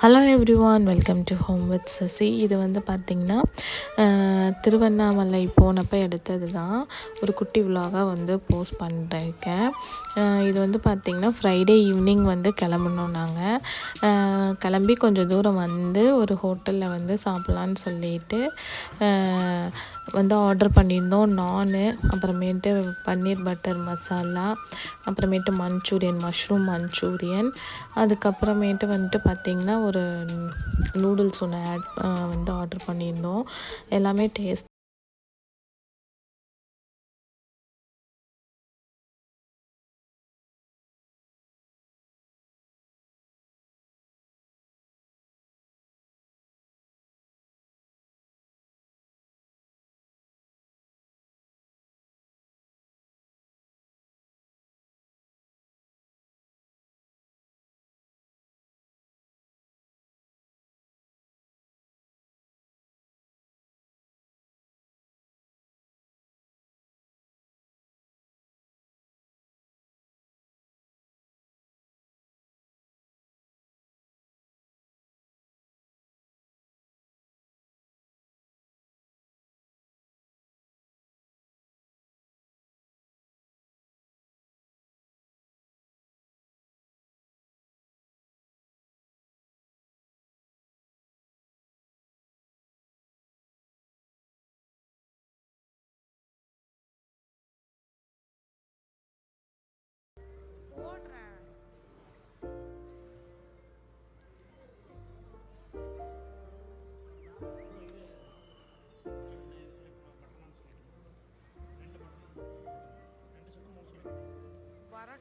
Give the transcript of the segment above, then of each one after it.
Hello everyone welcome to home with Sasi இது வந்து பார்த்திங்கன்னா திருவண்ணாமலை போனப்போ எடுத்தது தான். ஒரு குட்டி விலாகாக வந்து போஸ்ட் பண்ணிருக்கேன் இது வந்து பார்த்திங்கன்னா ஃப்ரைடே ஈவினிங் வந்து கிளம்புனோம் நாங்கள் கிளம்பி கொஞ்சம் தூரம் வந்து ஒரு ஹோட்டலில் வந்து சாப்பிட்லான்னு சொல்லிட்டு வந்து ஆர்டர் பண்ணியிருந்தோம் நான். அப்புறமேட்டு பன்னீர் பட்டர் மசாலா அப்புறமேட்டு மஞ்சூரியன் மஷ்ரூம் மஞ்சூரியன். அதுக்கப்புறமேட்டு வந்துட்டு பார்த்திங்கன்னா ஒரு நூடுல்ஸ் ஒன்று ஆட் வந்து ஆர்டர் பண்ணியிருந்தோம். எல்லாமே டேஸ்ட்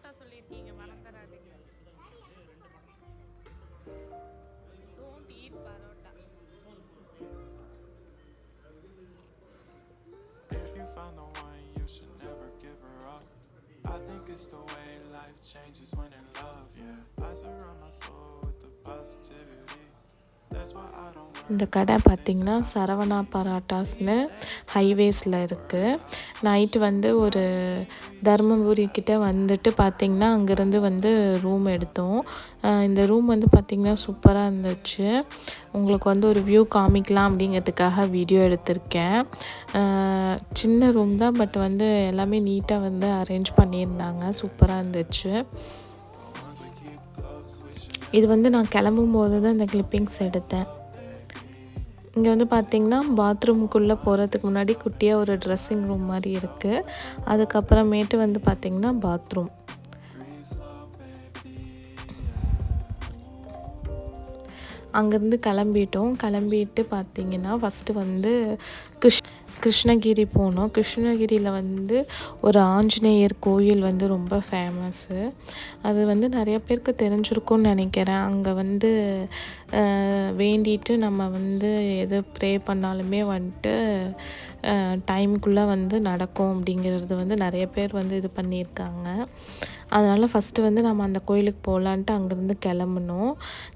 பரோட்டா சொல்லியிருக்கீங்க மறந்துடாதீங்க don't eat parotta If you found the one, you should never give her up. I think it's the way life changes when in love, yeah. I surround my soul with the positivity. இந்த கடை பார்த்திங்கன்னா சரவணா பராட்டாஸ்னு ஹைவேஸில் இருக்குது night வந்து ஒரு தருமபுரி கிட்டே வந்துட்டு பார்த்திங்கன்னா அங்கேருந்து வந்து ரூம் எடுத்தோம். இந்த ரூம் வந்து பார்த்திங்கன்னா சூப்பராக இருந்துச்சு. உங்களுக்கு வந்து ஒரு வியூ காமிக்கலாம் அப்படிங்கிறதுக்காக வீடியோ எடுத்திருக்கேன். சின்ன ரூம் தான் பட் வந்து எல்லாமே நீட்டாக வந்து அரேஞ்ச் பண்ணியிருந்தாங்க. சூப்பராக இருந்துச்சு. இது வந்து நான் கிளம்பும் போது தான் இந்த கிளிப்பிங்ஸ் எடுத்தேன். இங்கே வந்து பார்த்திங்கன்னா பாத்ரூமுக்குள்ளே போகிறதுக்கு முன்னாடி குட்டியாக ஒரு ட்ரெஸ்ஸிங் ரூம் மாதிரி இருக்குது அதுக்கப்புறமேட்டு வந்து பார்த்திங்கன்னா பாத்ரூம் அங்கேருந்து கிளம்பிட்டோம். கிளம்பிட்டு பார்த்தீங்கன்னா ஃபஸ்ட்டு வந்து கிருஷ்ண கிருஷ்ணகிரி போனோம். கிருஷ்ணகிரியில் வந்து ஒரு ஆஞ்சநேயர் கோயில் வந்து ரொம்ப ஃபேமஸ்ஸு அது வந்து நிறைய பேருக்கு தெரிஞ்சிருக்கும்னு நினைக்கிறேன். அங்கே வந்து வேண்டிட்டு நம்ம வந்து எது ப்ரே பண்ணாலுமே வந்துட்டு டைமுக்குள்ளே வந்து நடக்கும் அப்படிங்கிறது வந்து நிறைய பேர் வந்து இது பண்ணியிருக்காங்க. அதனால் ஃபஸ்ட்டு வந்து நம்ம அந்த கோயிலுக்கு போகலான்ட்டு அங்கேருந்து கிளம்புனோம்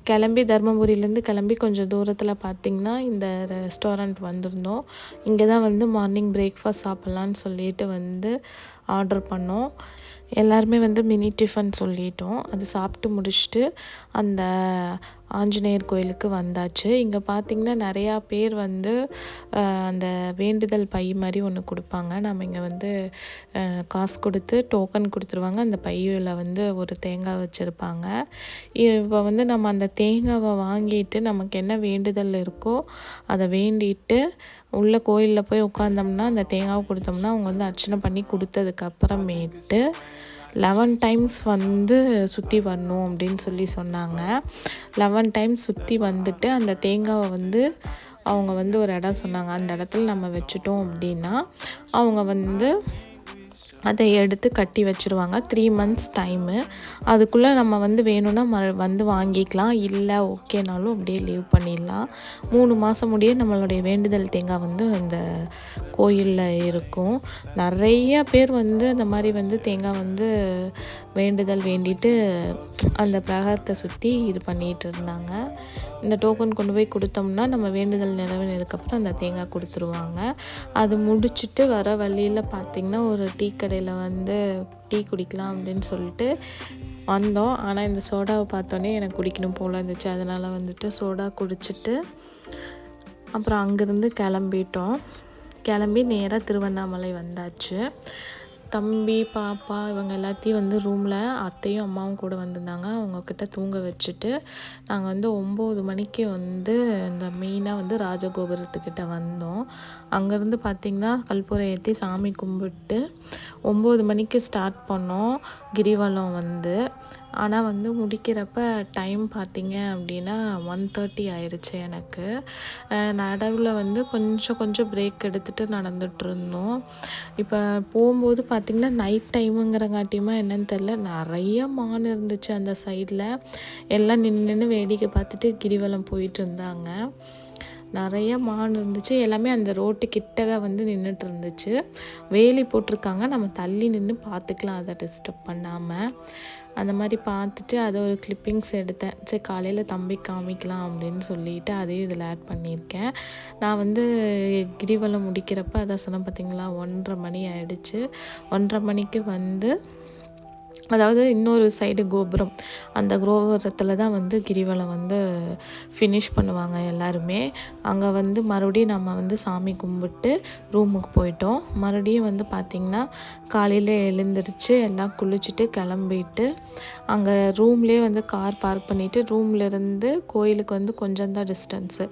கிளம்பி தருமபுரியிலேருந்து கிளம்பி கொஞ்சம் தூரத்தில் பார்த்திங்கன்னா இந்த ரெஸ்டாரண்ட் வந்திருந்தோம். இங்கே தான் வந்து மார்னிங் பிரேக்ஃபாஸ்ட் சாப்பிட்லான்னு சொல்லிட்டு வந்து ஆர்டர் பண்ணோம். எல்லாருமே வந்து மினி டிஃபன் சொல்லிட்டோம். அது சாப்பிட்டு முடிச்சுட்டு அந்த ஆஞ்சநேயர் கோயிலுக்கு வந்தாச்சு. இங்கே பார்த்திங்கன்னா நிறையா பேர் வந்து அந்த வேண்டுதல் பை மாதிரி ஒன்று கொடுப்பாங்க. நம்ம இங்கே வந்து காசு கொடுத்து டோக்கன் கொடுத்துருவாங்க. அந்த பையில் வந்து ஒரு தேங்காய் வச்சுருப்பாங்க. இப்போ வந்து நம்ம அந்த தேங்காவை வாங்கிட்டு நமக்கு என்ன வேண்டுதல் இருக்கோ அதை வேண்டிட்டு உள்ளே கோயிலில் போய் உட்காந்தோம்னா அந்த தேங்காவை கொடுத்தோம்னா அவங்க வந்து அர்ச்சனை பண்ணி கொடுத்ததுக்கு அப்புறமேட்டு லெவன் டைம்ஸ் வந்து சுற்றி வரணும் அப்படின்னு சொல்லி சொன்னாங்க. லெவன் டைம்ஸ் சுற்றி வந்துட்டு அந்த தேங்காவை வந்து அவங்க வந்து ஒரு இடம் சொன்னாங்க. அந்த இடத்துல நம்ம வச்சுட்டோம் அப்படின்னா அவங்க வந்து அதை எடுத்து கட்டி வச்சுருவாங்க. த்ரீ மந்த்ஸ் டைமு அதுக்குள்ளே நம்ம வந்து வேணும்னா ம வந்து வாங்கிக்கலாம். இல்லை ஓகேனாலும் அப்படியே லீவ் பண்ணிடலாம். மூணு மாதம் முடிய நம்மளுடைய வேண்டுதல் தேங்காய் வந்து அந்த கோயிலில் இருக்கும். நிறைய பேர் வந்து அந்த மாதிரி வந்து தேங்காய் வந்து வேண்டுதல் வேண்டிட்டு அந்த பிரகாரத்தை சுற்றி இது பண்ணிகிட்டு இருந்தாங்க. இந்த டோக்கன் கொண்டு போய் கொடுத்தோம்னா நம்ம வேண்டுதல் நிறைவேறினதுக்கப்புறம் அந்த தேங்காய் கொடுத்துருவாங்க. அது முடிச்சுட்டு வர வழியில் பார்த்திங்கன்னா ஒரு டீ கடை கடையில் வந்து டீ குடிக்கலாம் அப்படின்னு சொல்லிட்டு வந்தோம். ஆனால் இந்த சோடாவை பார்த்தோன்னே எனக்கு குடிக்கணும் போல் இருந்துச்சு. அதனால் வந்துட்டு சோடா குடிச்சிட்டு அப்புறம் அங்கேருந்து கிளம்பிட்டோம். கிளம்பி நேராக திருவண்ணாமலை வந்தாச்சு. தம்பி பாப்பா இவங்க எல்லாத்தையும் வந்து ரூமில் அத்தையும் அம்மாவும் கூட வந்திருந்தாங்க. அவங்கக்கிட்ட தூங்க வச்சுட்டு நாங்கள் வந்து ஒம்பது மணிக்கு வந்து இந்த மெயினாக வந்து ராஜகோபுரத்துக்கிட்ட வந்தோம். அங்கேருந்து பார்த்திங்கன்னா கற்பூரம் ஏற்றி சாமி கும்பிட்டு ஒம்பது மணிக்கு ஸ்டார்ட் பண்ணோம். கிரிவலம் வந்து. ஆனால் வந்து முடிக்கிறப்ப டைம் பார்த்திங்க அப்படின்னா ஒன் தேர்ட்டி ஆயிடுச்சு எனக்கு. நடுவில் வந்து கொஞ்சம் கொஞ்சம் பிரேக் எடுத்துகிட்டு நடந்துகிட்ருந்தோம் இருந்தோம். இப்போ போகும்போது பார்த்திங்கன்னா நைட் டைமுங்கிறங்காட்டியுமா என்னன்னு தெரில நிறைய மான் இருந்துச்சு அந்த சைடில் எல்லாம் நின்று நின்று வேடிக்கை பார்த்துட்டு கிரிவலம் போயிட்டு இருந்தாங்க. நிறைய மான் இருந்துச்சு. எல்லாமே அந்த ரோட்டு கிட்டக வந்து நின்றுட்டு இருந்துச்சு. வேலி போட்டிருக்காங்க. நம்ம தள்ளி நின்று பார்த்துக்கலாம். அதை டிஸ்டர்ப் பண்ணாமல் அந்த மாதிரி பார்த்துட்டு அதை ஒரு கிளிப்பிங்ஸ் எடுத்தேன். சரி காலையில் தம்பி காமிக்கலாம் அப்படின்னு சொல்லிட்டு அதையும் இதில் ஆட் பண்ணியிருக்கேன். நான் வந்து கிரிவலம் முடிக்கிறப்ப அதான் சொன்னேன் பார்த்தீங்களா ஒன்றரை மணி ஆயிடுச்சு. ஒன்றரை மணிக்கு வந்து அதாவது இன்னொரு சைடு கோபுரம். அந்த கோபுரத்தில் தான் வந்து கிரிவலம் வந்து ஃபினிஷ் பண்ணுவாங்க எல்லாருமே. அங்கே வந்து மறுபடியும் நம்ம வந்து சாமி கும்பிட்டு ரூமுக்கு போயிட்டோம். மறுபடியும் வந்து பார்த்திங்கன்னா காலையில் எழுந்திரிச்சு எல்லாம் குளிச்சுட்டு கிளம்பிட்டு அங்கே ரூம்லேயே வந்து கார் பார்க் பண்ணிவிட்டு ரூம்லேருந்து கோயிலுக்கு வந்து கொஞ்சம் தான் டிஸ்டன்ஸு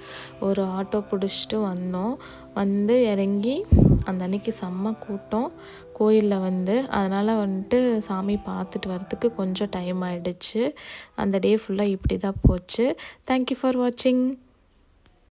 ஒரு ஆட்டோ பிடிச்சிட்டு வந்தோம். வந்து இறங்கி அந்த அன்னைக்கு செம்ம கூட்டம். கோயிலில் வந்து அதனால் வந்துட்டு சாமி பார்த்துட்டு வரத்துக்கு கொஞ்சம் டைம் ஆகிடுச்சு அந்த டே ஃபுல்லாக இப்படி தான் போச்சு. தேங்க்யூ ஃபார் வாட்சிங்